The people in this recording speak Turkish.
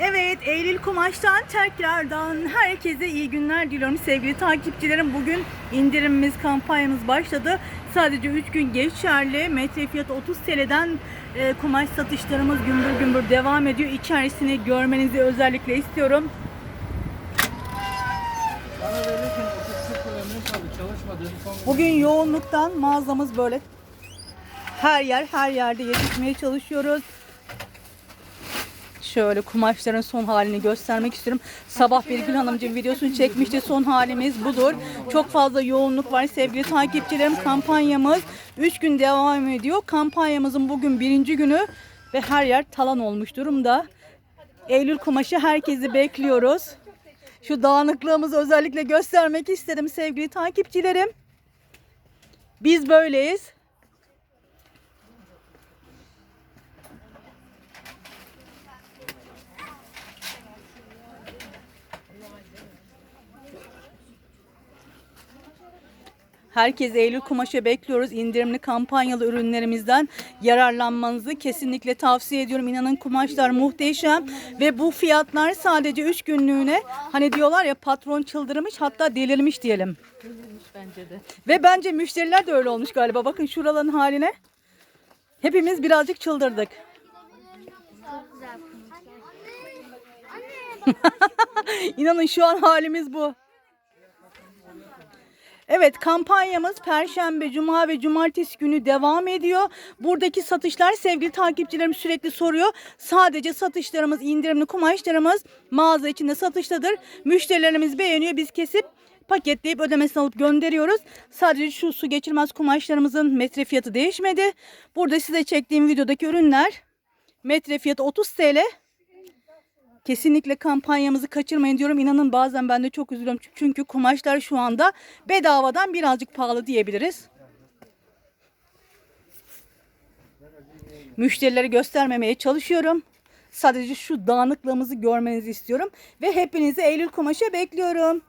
Evet, Eylül Kumaş'tan tekrardan herkese iyi günler diliyorum sevgili takipçilerim. Bugün indirimimiz, kampanyamız başladı. Sadece 3 gün geçerli. Metre fiyatı 30 TL'den e, kumaş satışlarımız gümbür gümbür devam ediyor. İçerisini görmenizi özellikle istiyorum. Bana verirken 30 ömrüm kaldı çalışmadığım son Bugün yoğunluktan mağazamız böyle her yer her yerde yetişmeye çalışıyoruz. Şöyle kumaşların son halini göstermek istiyorum. Sabah bir Gül Hanımcığım videosunu çekmişti. Son halimiz budur. Çok fazla yoğunluk var sevgili takipçilerim. Kampanyamız 3 gün devam ediyor. Kampanyamızın bugün birinci günü ve her yer talan olmuş durumda. Eylül kumaşı herkesi bekliyoruz. Şu dağınıklığımızı özellikle göstermek istedim sevgili takipçilerim. Biz böyleyiz. Herkes Eylül kumaşı bekliyoruz. İndirimli kampanyalı ürünlerimizden yararlanmanızı kesinlikle tavsiye ediyorum. İnanın kumaşlar muhteşem ve bu fiyatlar sadece 3 günlüğüne hani diyorlar ya patron çıldırmış hatta delirmiş diyelim. bence de. Ve bence müşteriler de öyle olmuş galiba. Bakın şuraların haline. Hepimiz birazcık çıldırdık. İnanın şu an halimiz bu. Evet kampanyamız Perşembe, Cuma ve Cumartesi günü devam ediyor. Buradaki satışlar sevgili takipçilerim sürekli soruyor. Sadece satışlarımız, indirimli kumaşlarımız mağaza içinde satıştadır. Müşterilerimiz beğeniyor. Biz kesip paketleyip ödemesini alıp gönderiyoruz. Sadece şu su geçirmez kumaşlarımızın metre fiyatı değişmedi. Burada size çektiğim videodaki ürünler metre fiyatı 30 TL. Kesinlikle kampanyamızı kaçırmayın diyorum. İnanın bazen ben de çok üzülüyorum. Çünkü kumaşlar şu anda bedavadan birazcık pahalı diyebiliriz. Müşterilere göstermemeye çalışıyorum. Sadece şu dağınıklığımızı görmenizi istiyorum. Ve hepinizi Eylül kumaşa bekliyorum.